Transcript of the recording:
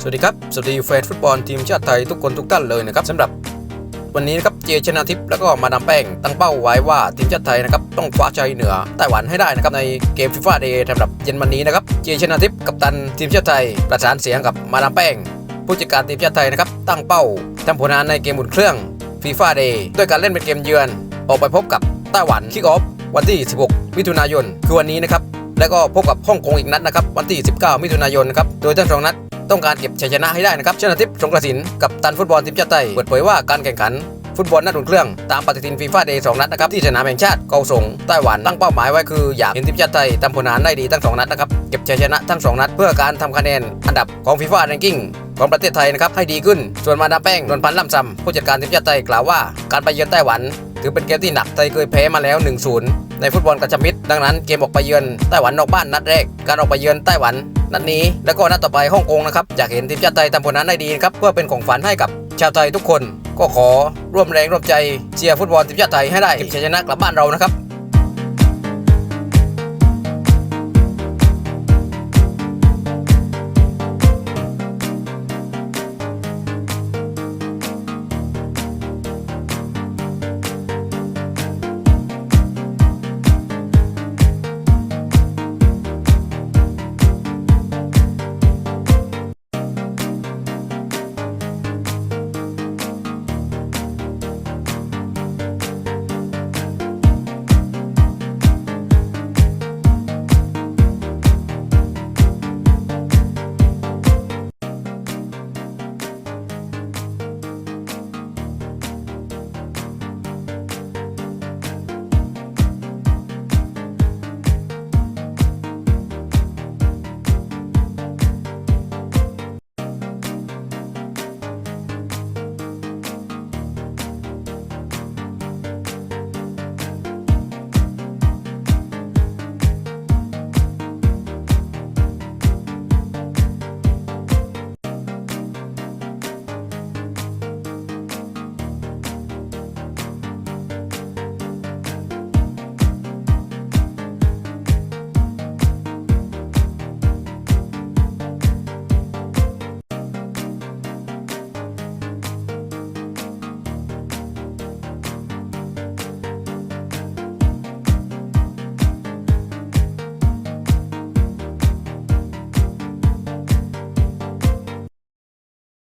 สวัสดีครับ สวัสดีแฟนฟุตบอลทีมชาติไทยทุกคนทุกท่านเลยนะครับสำหรับวันนี้นะครับเจชนาทิพย์แล้วก็มาดามแป้งตั้งเป้าไว้ว่าทีมชาติไทยนะครับต้องคว้าชัยเหนือไต้หวันให้ได้นะครับในเกมฟีฟ่าเดย์สำหรับเย็นวันนี้นะครับเจชนาทิพย์กัปตันทีมชาติไทย ประสานเสียงกับมาดามแป้งผู้จัดการทีมชาติไทยนะครับตั้งเป้าทำผลงานในเกมอุ่นเครื่องฟีฟ่าเดย์ด้วยการเล่นเป็นเกมเยือน ออกไปพบกับไต้หวันคิกออฟวันที่ 16 มิถุนายน คือวันนี้นะครับแล้วก็พบกับฮ่องกงอีกนัดนะครับวันที่ 19 มิถุนายนนะครับโดยทั้งสองนัด ต้องการเก็บชัยชนะให้ได้นะครับชนะทิพย์สงกระสินกับตันฟุตบอลทีมชาติไทยเปิดเผยว่าการแข่งขันฟุตบอลนัดอุ่นเครื่องตามปฏิทินฟีฟ่าเดย์สองนัดนะครับที่สนามแห่งชาติเกาสงไต้หวันตั้งเป้าหมายไว้คืออยากเห็นทีมชาติไทยทำผลงานได้ดีทั้งสองนัดนะครับเก็บชัยชนะทั้งสองนัด เพื่อการทำคะแนนอันดับของฟีฟ่าแรงกิ้งของประเทศไทยนะครับให้ดีขึ้น ส่วนมาดามแป้งนวลพันธ์ล่ำซำผู้จัดการทีมชาติไทยกล่าวว่าการไปเยือนไต้หวัน ถือเป็นเกมที่หนักไทยเคยแพ้มาแล้ว 1-0 ในฟุตบอลกระชับมิตร ดังนั้นเกมออกไปเยือนไต้หวันนอกบ้านนัดแรก การออกไปเยือนไต้หวันนัดนี้ แล้วก็นัดต่อไปฮ่องกงนะครับอยากเห็นทีมชาติไทยทำผลงานได้ดีครับเพื่อเป็นของฝันให้กับชาวไทยทุกคน ก็ขอร่วมแรงร่วมใจเชียร์ฟุตบอลทีมชาติไทยให้ได้เก็บชัยชนะกลับบ้านเรานะครับ